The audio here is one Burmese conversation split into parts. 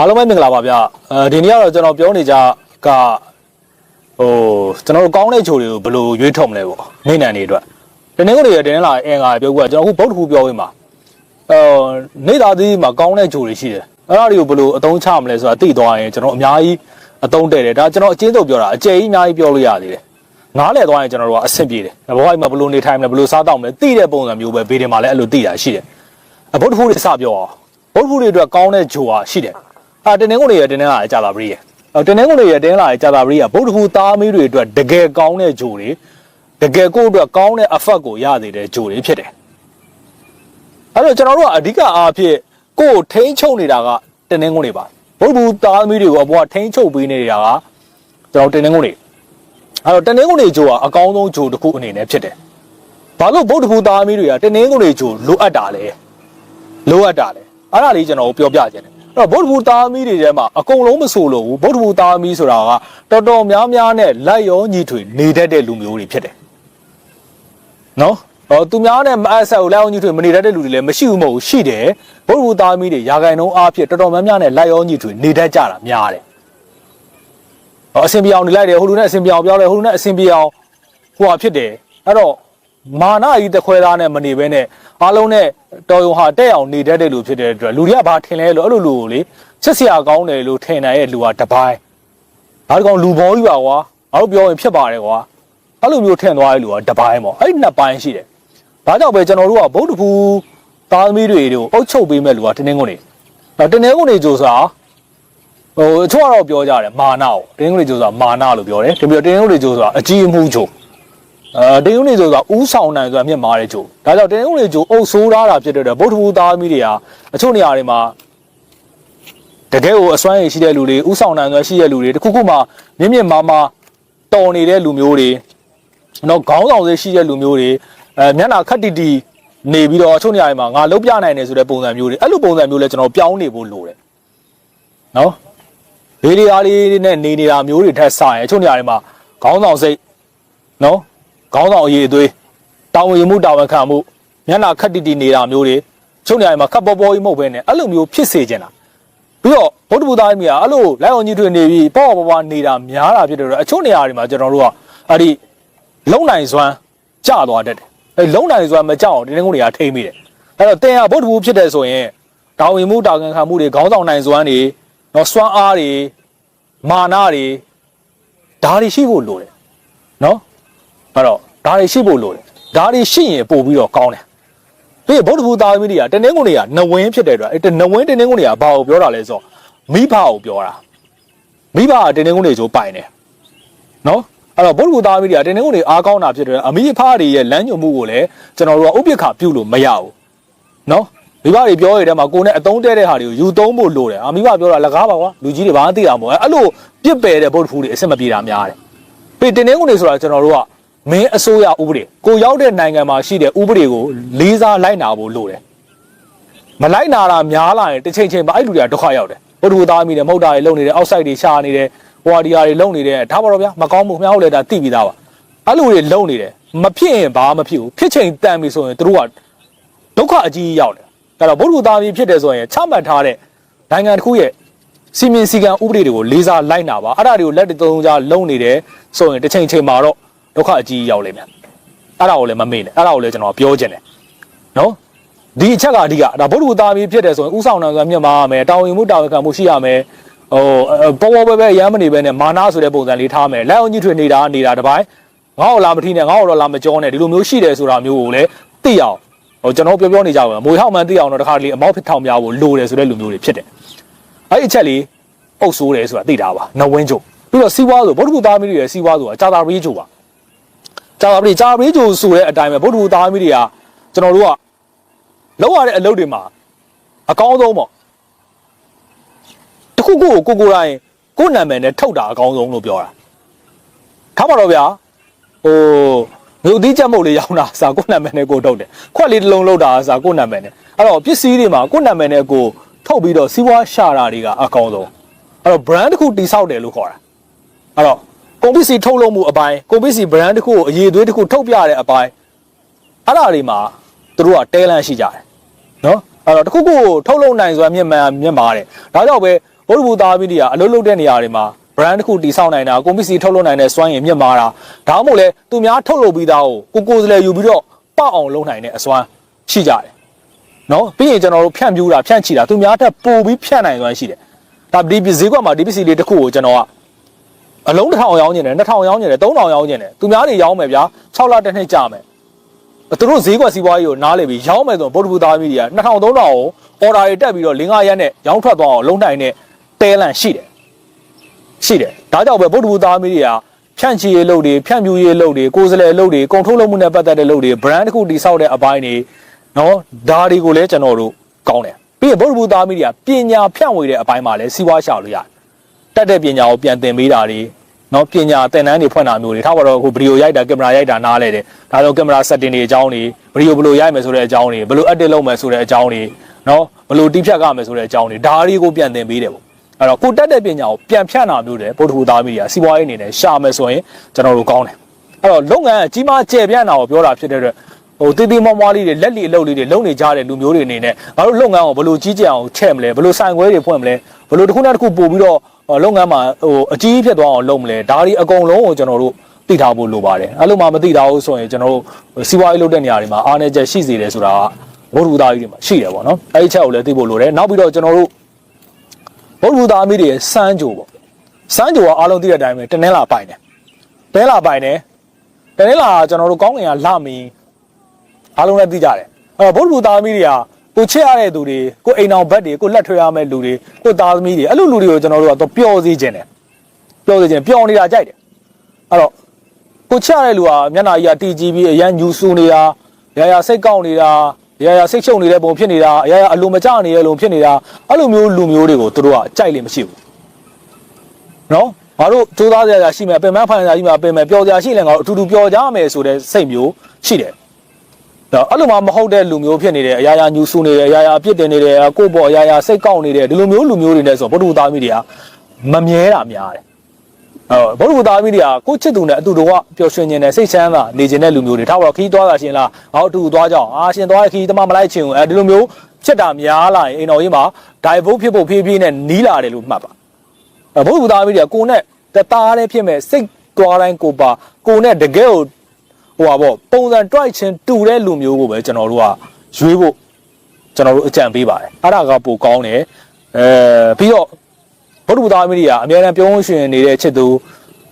အားလုံးပဲမင်္ဂလာပါဗျအဲဒီနေ့ကတော့ကျွန်တော်ပြောနေကြကဟိုကျွန်တော်တို့ကောင်းတဲ့ဂျိုတွေကိုဘယ်လိုရွေးထုတ်မလဲပေါ့နေနံတွေအတွက်ဒီနေ့ကိုတွေတင်းလာအင်္ဂါပြောကကျွန်တော်အခုဗုဒ္ဓဟူပြောရင်းမှာအော်နေသားသီးမှာကောင်းတဲ့ဂျိုတွေရှိတယ်အဲ့ဒါတွေကိုဘယ်လိုအသုံးချမလဲဆိုတာသိသွားရင်ကျွန်တော်အများကြီးအသုံးတဲ့တယ်ဒါကျွန်တော်အချင်းစုပ်ပြောတာအကျယ်ကြီးအများကြီးပြောလို့ရသေးတယ်နားလည်သွားရင်ကျွန်တော်တို့ကအဆင်ပြေတယ်ဘဝမှာဘယ်လိုနေထိုင်မလဲဘယ်လိုစားတောက်မလဲသိတဲ့ပုံစံမျိုးပဲဘေးတင်မှာလည်းအဲ့လိုသိတာရှိတယ်အဗုဒ္ဓဟူတွေစပြောအောင်ဗုဒ္ဓဟူတွေအတွက်ကောင်းတဲ့ဂျိုဟာရှိတယ် အာတင်းနေကုန်တွေရတင်းနေလာကြာတာပရိရဲ့အော်တင်းနေကုန်တွေရတင်းလာကြာတာပရိကဗုဒ္ဓဟူသားမီးတွေအတွက်တကယ်ကောင်းတဲ့ဂျိုတွေတကယ်ကိုယ့်အတွက်ကောင်းတဲ့အဖက်ကိုရသေးတဲ့ဂျိုတွေဖြစ်တယ်အဲ့တော့ကျွန်တော်တို့ကအဓိကအားဖြင့်ကိုယ်ထိန်းချုပ်နေတာကတင်းနေကုန်တွေပါဗုဒ္ဓဟူသားမီးတွေကိုအပေါ်ကထိန်းချုပ်ပေးနေတာကကျွန်တော်တင်းနေကုန်တွေအဲ့တော့တင်းနေကုန်တွေဂျိုကအကောင်းဆုံးဂျိုတစ်ခုအနေနဲ့ဖြစ်တယ်ဘာလို့ဗုဒ္ဓဟူသားမီးတွေကတင်းနေကုန်တွေဂျိုလိုအပ်တာလဲလိုအပ်တာလဲအဲ့ဒါလေးကျွန်တော်ပြောပြခြင်းတယ်အဲ့ တော့ဗုဒ္ဓဘုသားမီးတွေထဲမှာအကုန်လုံးမဆိုလို့ဘူးဗုဒ္ဓဘုသားမီးဆိုတာကတော်တော်များများနဲ့လက်ရောညီထွေနေတတ်တဲ့လူမျိုးတွေဖြစ်တယ်နော်ဟောသူများနဲ့မအပ်ဆက်ကိုလက်ရောညီထွေမနေတတ်တဲ့လူတွေလည်းမရှိဘူးမဟုတ်ဘူးရှိတယ်ဗုဒ္ဓဘုသားမီးတွေရာဂိုင်နှုန်းအားဖြင့်တော်တော်များများနဲ့လက်ရောညီထွေနေတတ်ကြတာများတယ်ဟောအစင်ပြောင်နေလိုက်တယ်ဟိုလူနဲ့အစင်ပြောင်ပြောင်းတယ်ဟိုလူနဲ့အစင်ပြောင်ဟိုဟာဖြစ်တယ်အဲ့တော့ မာနကြီးတခွဲသားနဲ့မနေဘဲနဲ့အားလုံးနဲ့တော်ရုံဟာတဲ့အောင်နေတတ်တဲ့လူဖြစ်တဲ့အတွက်လူတွေကဘာထင်လဲလို့အဲ့လိုလူကိုလေချက်စရာကောင်းတယ်လို့ထင်နေတဲ့လူကတပိုင်းနောက်တစ်ကောင်လူဘောကြီးပါကွာငါတို့ပြောရင်ဖြစ်ပါတယ်ကွာအဲ့လိုမျိုးထင်သွားတဲ့လူကတပိုင်းပေါ့အဲ့ဒီနှစ်ပိုင်းရှိတယ်ဒါကြောင့်ပဲကျွန်တော်တို့ကဗုဒ္ဓဖူသားသမီးတွေတို့အုပ်ချုပ်ပေးမဲ့လူကတင်းတင်းကုန်နေတော့တင်းတင်းကုန်နေကြိုးစားဟိုအချို့ကတော့ပြောကြတယ်မာနကိုတင်းတင်းကုန်နေကြိုးစားမာနလို့ပြောတယ်ဒီပြီးတော့တင်းတင်းကုန်နေကြိုးစားအကြီးအမှုချို့ အဲတင်းုံနေဆိုတာဥဆောင်နိုင်ဆိုတာမြင့်မားတဲ့ဂျိုဒါကြောင့်တင်းုံနေဂျိုအုပ်ဆိုးထားတာဖြစ်တဲ့အတွက်ဗုဒ္ဓဘုသားသမီးတွေဟာအချို့နေရာတွေမှာတကယ်ကိုအစွမ်းရည်ရှိတဲ့လူတွေဥဆောင်နိုင်ဆိုတာရှိတဲ့လူတွေတခုခုမှမြင့်မြင့်မားမားတော်နေတဲ့လူမျိုးတွေနော်ခေါင်းဆောင်စေရှိတဲ့လူမျိုးတွေအဲမျက်နှာခက်တီတီနေပြီးတော့အချို့နေရာတွေမှာငါလုံးပြနိုင်တယ်ဆိုတဲ့ပုံစံမျိုးတွေအဲ့လိုပုံစံမျိုးလဲကျွန်တော်ပြောင်းနေဖို့လိုတယ်နော်ဗီဒီယိုလေးနဲ့နေနေတာမျိုးတွေထက်ဆိုင်အချို့နေရာတွေမှာခေါင်းဆောင်စိတ်နော် ခေါင်းဆောင်အရေးအသွေးတာဝန်ယူမှုတာဝန်ခံမှုမျက်နှာခက်တီတီနေတာမျိုးတွေချုပ်နေရာမှာခပ်ပေါ်ပေါ်ကြီးမဟုတ်ဘဲနဲ့အဲ့လိုမျိုးဖြစ်စေချင်တာပြီးတော့ဗုဒ္ဓဘုရားကြီးကအဲ့လိုလိုက်အောင်ကြီးတွေနေပြီးပေါ့ပေါ့ပေါ့နေတာများတာဖြစ်တဲ့တော့အချို့နေရာတွေမှာကျွန်တော်တို့ကအဲ့ဒီလုံနိုင်စွမ်းကျသွားတတ်တယ်အဲ့လုံနိုင်စွမ်းမကြောက်အောင်ဒီနေ့ကုန်တွေကထိမ့်မိတယ်အဲ့တော့တင်ရဗုဒ္ဓဘုဖြစ်တယ်ဆိုရင်တာဝန်ယူမှုတာဝန်ခံမှုတွေခေါင်းဆောင်နိုင်စွမ်းတွေတော့စွမ်းအားတွေမာနတွေဒါတွေရှိဖို့လိုတယ်နော် အဲ့တော့ဒါတွေရှိဖို့လိုတယ်ဒါတွေရှိရင်ပို့ပြီးတော့ကောင်းတယ်ပြီးဗုဒ္ဓဘုသားသမီးတွေကတနင်္ဂနွေတွေကနဝင်းဖြစ်တဲ့အတွက်အဲ့နဝင်းတနင်္ဂနွေတွေကဘာကိုပြောတာလဲဆိုတော့မိဘကိုပြောတာမိဘကတနင်္ဂနွေချိုးပိုင်တယ်နော်အဲ့တော့ဗုဒ္ဓဘုသားသမီးတွေကတနင်္ဂနွေအားကောင်းတာဖြစ်တဲ့အတွက်အမိဖတွေရဲ့လမ်းညွှန်မှုကိုလည်းကျွန်တော်တို့ကဥပိ္ပခပြုလို့မရဘူးနော်မိဘတွေပြောရတဲ့မှာကိုယ်နဲ့အတုံးတဲတဲ့ဟာတွေကိုယူသုံးဖို့လိုတယ်အာမိဘပြောတာလကားပါကွာလူကြီးတွေဘာမှသိတာမဟုတ်အဲ့လိုပြစ်ပယ်တဲ့ဗုဒ္ဓဘုတွေအစ်မပြေတာများတယ်ပြီးတင်းတင်းကုန်နေဆိုတာကျွန်တော်တို့က မင်းအစိုးရဥပဒေကိုရောက်တဲ့နိုင်ငံမှာရှိတဲ့ဥပဒေကိုလေးစားလိုက်နာဖို့လိုတယ်မလိုက်နာတာများလာရင်တစ်ချိန်ချိန်မှာအဲ့လူတွေကဒုက္ခရောက်တယ်ဗုဒ္ဓဘုသားမိတယ်မဟုတ်တာတွေလုံနေတယ်အောက်ဆိုက်တွေရှာနေတယ်ဟိုဟာဒီဟာတွေလုံနေတယ်ဒါပါတော့ဗျာမကောင်းဘူးခင်ဗျားတို့လည်းဒါသိပြီးသားပါအဲ့လူတွေလုံနေတယ်မဖြစ်ရင်ဘာမှမဖြစ်ဘူးဖြစ်ချိန်တန်ပြီဆိုရင်တို့ကဒုက္ခအကြီးကြီးရောက်တယ်အဲ့တော့ဗုဒ္ဓဘုသားမိဖြစ်တယ်ဆိုရင်ချမှတ်ထားတဲ့နိုင်ငံတစ်ခုရဲ့စီမင်းစီကံဥပဒေတွေကိုလေးစားလိုက်နာပါအဲ့ဒါတွေကိုလက်တသုံးကြားလုံနေတယ်ဆိုရင်တစ်ချိန်ချိန်မှာတော့ ဒုက္ခအကြီးရောက်လိမ့်မယ်အဲ့ဒါကိုလည်းမမေ့နဲ့အဲ့ဒါကိုလည်းကျွန်တော်ပြောချင်တယ်နော်ဒီအချက်ကအဓိကဒါဗုဒ္ဓဘုသားမီးဖြစ်တယ်ဆိုရင်ဥဆောင်နိုင်စွာမြတ်မာရမယ်တာဝန်ယူမှုတာဝန်ခံမှုရှိရမယ်ဟိုပေါ်ပေါ်ပဲပဲရမ်းမနေပဲနဲ့မာနဆိုတဲ့ပုံစံလေးထားမယ်လက်အောင်ကြီးထွေနေတာနေတာတပိုင်းငါ့ကိုလာမထီးနဲ့ငါ့ကိုတော့လာမကြောနဲ့ဒီလိုမျိုးရှိတယ်ဆိုတာမျိုးကိုလည်းသိအောင်ဟိုကျွန်တော်ပြောပြောနေကြပါမွေဟောက်မှန်သိအောင်တော့တခါတလေအမောက်ဖြစ်ထောင်များဖို့လိုတယ်ဆိုတဲ့လူမျိုးတွေဖြစ်တယ်အဲ့ဒီအချက်လေးအုပ်ဆိုးတယ်ဆိုတာသိတာပါနဝင်းကျုပ်ပြီးတော့စီးပွားဆိုဗုဒ္ဓဘုသားမီးတွေရဲ့စီးပွားဆိုတာကြာတာပရိကျုပ်ပါ ကြာပါပြီကြာပါပြီကျိုးဆိုတဲ့အတိုင်းပဲဗုဒ္ဓဘုသားသမီးတွေကကျွန်တော်တို့ကလောက်ရတဲ့အလုပ်တွေမှာအကောင်းဆုံးပေါ့တခုခုကိုကိုကိုတိုင်းကိုယ်နာမည်နဲ့ထုတ်တာအကောင်းဆုံးလို့ပြောတာထားပါတော့ဗျာဟိုမြို့သီးချက်မုတ်လေးရောင်းတာအစားကိုယ်နာမည်နဲ့ကိုထုတ်တယ်ခွက်လေးတစ်လုံးလောက်တာအစားကိုယ်နာမည်နဲ့အဲ့တော့ပစ္စည်းတွေမှာကိုယ်နာမည်နဲ့ကိုထုတ်ပြီးတော့စီးပွားရှာတာတွေကအကောင်းဆုံးအဲ့တော့ brand တစ်ခုတိဆောက်တယ်လို့ခေါ်တာအဲ့တော့ ကုန်ပစ္စည်းထုတ်လုပ်မှုအပိုင်းကုန်ပစ္စည်း brand တစ်ခုကိုအရေးအသွေးတစ်ခုထုတ်ပြတဲ့အပိုင်းအဲ့ဒါတွေမှာသူတို့ကတဲလန့်ရှိကြတယ်နော်အဲ့တော့တစ်ခုခုကိုထုတ်လုပ်နိုင်စွာမြင့်မှန်မြင့်မာတယ်ဒါကြောင့်ပဲဗုဒ္ဓဘုသားမီဒီယာအလုပ်လုပ်တဲ့နေရာတွေမှာ brand တစ်ခုတည်ဆောက်နိုင်တာကွန်ပစ္စည်းထုတ်လုပ်နိုင်တဲ့စွမ်းရည်မြင့်မားတာဒါမှမဟုတ်လေသူများထုတ်လုပ်ပြီးသားကိုကိုကိုယ်စလဲယူပြီးတော့ပောက်အောင်လုပ်နိုင်တဲ့အစွမ်းရှိကြတယ်နော်ပြီးရင်ကျွန်တော်တို့ဖြန့်ပြူးတာဖြန့်ချီတာသူများထက်ပိုပြီးဖြန့်နိုင်စွမ်းရှိတယ်ဒါဒီဈေးကွက်မှာဒီပစ္စည်းလေးတစ်ခုကိုကျွန်တော်က အလုံးတစ်ထောင်ရောင်းနေတယ်နှစ်ထောင်ရောင်းနေတယ်သုံးထောင်ရောင်းနေတယ်သူများတွေရောင်းမယ်ဗျာ6လတစ်နှစ်ကြာမယ်သူတို့ဈေးကွက်စီးပွားရေးကိုနားလေပြီးရောင်းမယ်ဆိုရင်ဗုဒ္ဓဘုသားမီဒီယာ2000 3000ကိုအော်ဒါတွေတက်ပြီးတော့၄5ရက်နဲ့ရောင်းထွက်သွားအောင်လုံးနိုင်တဲ့တဲလန့်ရှိတယ်ရှိတယ်ဒါကြောင့်ပဲဗုဒ္ဓဘုသားမီဒီယာဖြန့်ချီရေးလုပ်တွေဖြန့်ပြူရေးလုပ်တွေကိုယ်စလဲလုပ်တွေကုန်ထုတ်လုပ်မှုနဲ့ပတ်သက်တဲ့လုပ်တွေ brand တစ်ခုတည်ဆောက်တဲ့အပိုင်းတွေနော်ဒါတွေကိုလည်းကျွန်တော်တို့ကောင်းတယ်ပြီးရင်ဗုဒ္ဓဘုသားမီဒီယာပညာဖြန့်ဝေတဲ့အပိုင်းမှာလည်းစီးပွားရှာလို့ရတယ် တက်တဲ့ပညာကိုပြန်သင်ပေးတာတွေနော်ပညာသင်တန်းတွေဖွင့်တာမျိုးတွေထားပါတော့အခုဗီဒီယိုရိုက်တာကင်မရာရိုက်တာနားလဲတယ်ဒါဆိုကင်မရာ setting တွေအကြောင်းတွေဗီဒီယိုဘယ်လိုရိုက်မယ်ဆိုတဲ့အကြောင်းတွေဘယ်လို edit လုပ်မယ်ဆိုတဲ့အကြောင်းတွေနော်ဘယ်လိုတိဖြတ်ရမယ်ဆိုတဲ့အကြောင်းတွေဒါတွေကိုပြန်သင်ပေးတယ်ပေါ့အဲ့တော့ကိုတက်တဲ့ပညာကိုပြန်ဖြန့်တာမျိုးတယ်ဗုဒ္ဓဘုသားမီဒီယာစီးပွားရေးအနေနဲ့ရှာမယ်ဆိုရင်ကျွန်တော်တို့ကောင်းတယ်အဲ့တော့လုပ်ငန်းအကြီးမားကျယ်ပြန့်တာကိုပြောတာဖြစ်တဲ့အတွက် ဟိုတီတီမွားမွားလေးတွေလက်လီအလုပ်လေးတွေလုပ်နေကြတဲ့လူမျိုးတွေအနေနဲ့ငါတို့လုပ်ငန်းကိုဘယ်လိုကြီးကြအောင်ချဲ့မလဲဘယ်လိုဆိုင်ခွဲတွေဖွင့်မလဲဘယ်လိုတစ်ခုနဲ့တစ်ခုပို့ပြီးတော့လုပ်ငန်းမှာဟိုအကြီးဖြစ်သွားအောင်လုပ်မလဲဒါတွေအကုန်လုံးကိုကျွန်တော်တို့သိထားဖို့လိုပါတယ်အဲ့လိုမှမသိတာဟုတ်ဆိုရင်ကျွန်တော်တို့စီးပွားရေးလုပ်တဲ့နေရာတွေမှာအားနည်းချက်ရှိစေတယ်ဆိုတာကဘုဒ္ဓဘုသားကြီးတွေမှာရှိတယ်ပေါ့နော်အဲ့ဒီချက်ကိုလည်းသိဖို့လိုတယ်နောက်ပြီးတော့ကျွန်တော်တို့ဘုဒ္ဓဘုသားမိတွေရဲ့စမ်းကြိုပေါ့စမ်းကြိုကအားလုံးသိတဲ့အတိုင်းပဲတနင်္လာပိုင်တယ်တနင်္လာပိုင်တယ်တနင်္လာကကျွန်တော်တို့ကောင်းကင်ကလှမီ အားလုံးလည်းသိကြတယ်အဲ့တော့ဘုဒ္ဓဘုသားမိတွေကကိုချစ်ရတဲ့သူတွေကိုအိမ်အောင်ဘက်တွေကိုလက်ထွေရမယ့်လူတွေကိုသားသမီးတွေအဲ့လိုလူတွေကိုကျွန်တော်တို့ကတော့ပျော်စေခြင်းတယ်ပျော်စေခြင်းပျော်နေတာကြိုက်တယ်အဲ့တော့ကိုချစ်ရတဲ့လူကမျက်နှာကြီးကတီကြီးပြီးအရန်ညူဆူနေတာရာရာစိတ်ကောက်နေတာရာရာစိတ်ရှုပ်နေတဲ့ပုံဖြစ်နေတာအရာရာအလိုမကျနေတဲ့လုံဖြစ်နေတာအဲ့လိုမျိုးလူမျိုးတွေကိုသူတို့ကကြိုက်လိမ့်မရှိဘူးနော်ငါတို့စူးစမ်းကြရရှိမယ်ပင်မဖိုင်ကြရှိမယ်ပင်မပျော်ကြရှိလဲငါတို့အတူတူပျော်ကြမယ်ဆိုတဲ့စိတ်မျိုးရှိတယ် တော့အဲ့လိုမှမဟုတ်တဲ့လူမျိုးဖြစ်နေတယ်အရာရာညူဆူနေတယ်အရာရာအပြစ်တင်နေတယ်ကိုယ့်ဘောအရာရာစိတ်ကောက်နေတယ်ဒီလိုမျိုးလူမျိုးတွေနဲ့ဆိုဘုဒ္ဓဘာသာမိတွေကမမြဲတာများတယ်အဲဘုဒ္ဓဘာသာမိတွေကကိုယ့်ချစ်သူနဲ့အတူတူကပျော်ရွှင်နေတဲ့စိတ်ချမ်းသာနေခြင်းတဲ့လူမျိုးတွေထားပါတော့ခီးသွားတာရှင်လားငါတို့အတူတူသွားကြအောင်အာရှင်သွားတဲ့ခီးတမမလိုက်ချင်ဘူးအဲဒီလိုမျိုးဖြစ်တာများလာရင်အိမ်တော်ကြီးမှာ divert ဖြစ်ဖို့ဖြည်းဖြည်းနဲ့နီးလာတယ်လို့မှတ်ပါအဲဘုဒ္ဓဘာသာမိတွေကကိုယ်နဲ့တသားတည်းဖြစ်မဲ့စိတ်သွားတိုင်းကိုပါကိုယ်နဲ့တကယ်ကို ဟိုပါပေါ့ပုံစံတွိုက်ချင်းတူတဲ့လူမျိုးကိုပဲကျွန်တော်တို့ကရွေးဖို့ကျွန်တော်တို့အကြံပေးပါတယ်အဲ့ဒါကပိုကောင်းတယ်အဲပြီးတော့ဘုဒ္ဓဘုရားမိတွေကအများအားပြုံးရွှင်နေတဲ့ချစ်သူ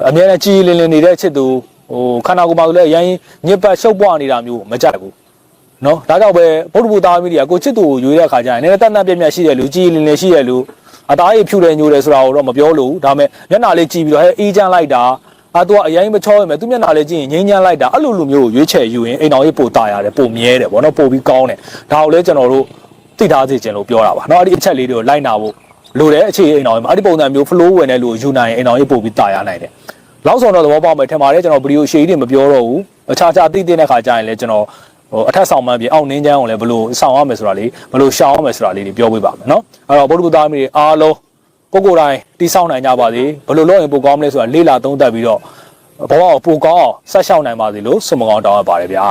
အများအားကြီးလင်းလင်းနေတဲ့ချစ်သူဟိုခန္ဓာကိုယ်မှာလည်းအရင်ညစ်ပတ်ရှုပ်ပွားနေတာမျိုးမကြိုက်ဘူးနော်ဒါကြောင့်ပဲဘုဒ္ဓဘုရားမိတွေကကိုချစ်သူကိုရွေးတဲ့အခါကျရင်လည်းတန်တန်ပြည့်ပြည့်ရှိတဲ့လူကြီးလင်းလင်းရှိတဲ့လူအသားရည်ဖြူတယ်ညိုတယ်ဆိုတာကိုတော့မပြောလို့ဒါပေမဲ့မျက်နှာလေးကြည့်ပြီးတော့ဟဲအေးချမ်းလိုက်တာ အာသူကအရင်မချောရမယ်သူမျက်နှာလေးကြည့်ရင်ငိမ့်ချမ်းလိုက်တာအဲ့လိုလူမျိုးကိုရွေးချယ်ယူရင်အိမ်တော်ကြီးပိုတာရတယ်ပိုမြဲတယ်ဗောနော်ပိုပြီးကောင်းတယ်ဒါကိုလည်းကျွန်တော်တို့သိထားစေချင်လို့ပြောတာပါเนาะအဲ့ဒီအချက်လေးတွေကိုလိုက်နာဖို့လိုတယ်အခြေအိမ်တော်ကြီးမှာအဲ့ဒီပုံစံမျိုး flow ဝင်တဲ့လူကိုယူနိုင်ရင်အိမ်တော်ကြီးပိုပြီးတာရနိုင်တယ်လောက်ဆောင်တော့သဘောပေါက်မယ်ထင်ပါတယ်ကျွန်တော်ဗီဒီယိုရှေ့တွေမပြောတော့ဘူးအခြားခြားသိသိတဲ့ခါကျရင်လည်းကျွန်တော်ဟိုအထက်ဆောင်မှန်းပြီးအောက်နင်းချမ်းအောင်လည်းဘလို့ဆောင်ရမယ်ဆိုတာလေးဘလို့ရှောင်ရမယ်ဆိုတာလေးတွေပြောပြပါမယ်เนาะအဲ့တော့ဗုဒ္ဓဘုရားမိတွေအားလုံး ကိုကိုယ်တိုင်တိဆောက်နိုင်ကြပါစေဘလို့လုပ်ရင်ပိုကောင်းမလဲဆိုတာလေးလာသုံးသပ်ပြီးတော့ဘဝကိုပိုကောင်းအောင်ဆက်ရှောက်နိုင်ပါစေလို့ဆုမကောင်းတောင်းရပါတယ်ဗျာ